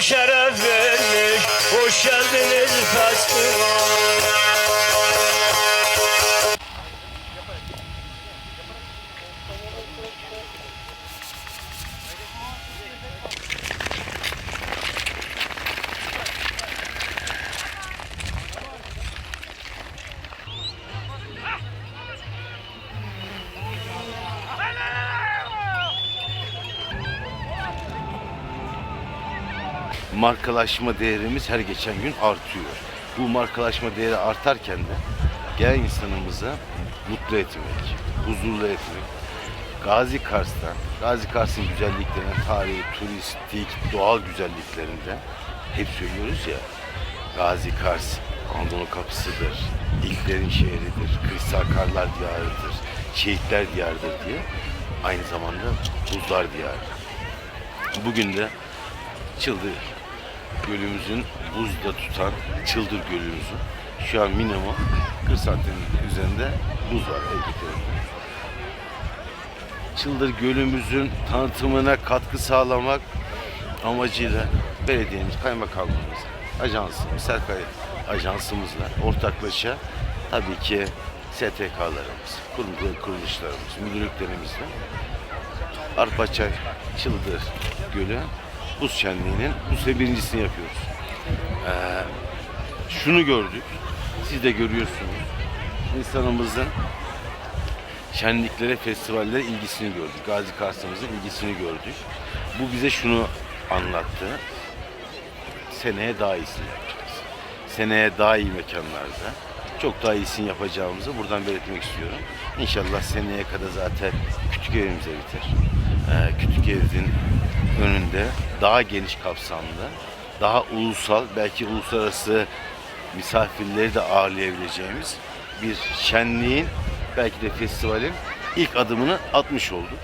şeref vermiş Hoş geldiniz festiva markalaşma değerimiz her geçen gün artıyor. Bu markalaşma değeri artarken de gelen insanımızı mutlu etmek, huzurlu etmek. Gazi Kars'ta, Gazi Kars'ın güzelliklerine, tarihi, turistik, doğal güzelliklerinde hep söylüyoruz ya, Gazi Kars Anadolu kapısıdır, ilklerin şehridir, kristal karlar diyarıdır, şehitler diyarıdır diye aynı zamanda buzlar diyarı. Bugün de Çıldır Gölümüzün buzda tutan Çıldır Gölümüzün şu an minimum 40 santim üzerinde buz var elbette. Çıldır Gölümüzün tanıtımına katkı sağlamak amacıyla belediyemiz, kaymakamlığımız, ajansımız, Serkay ajansımızla ortaklaşa tabii ki STK'larımız, kurum kuruluşlarımız, müdürlüklerimizle Arpaçay Çıldır Gölü buz şenliğinin bu sene birincisini yapıyoruz. Ee, şunu gördük, siz de görüyorsunuz. İnsanımızın şenliklere, festivallere ilgisini gördük. Gazi Kars'ımızın ilgisini gördük. Bu bize şunu anlattı. Seneye daha iyisini yapacağız. Seneye daha iyi mekanlarda çok daha iyisini yapacağımızı buradan belirtmek istiyorum. İnşallah seneye kadar zaten küçük evimize biter. Ee, küçük evin önünde daha geniş kapsamlı, daha ulusal, belki uluslararası misafirleri de ağırlayabileceğimiz bir şenliğin, belki de festivalin ilk adımını atmış olduk.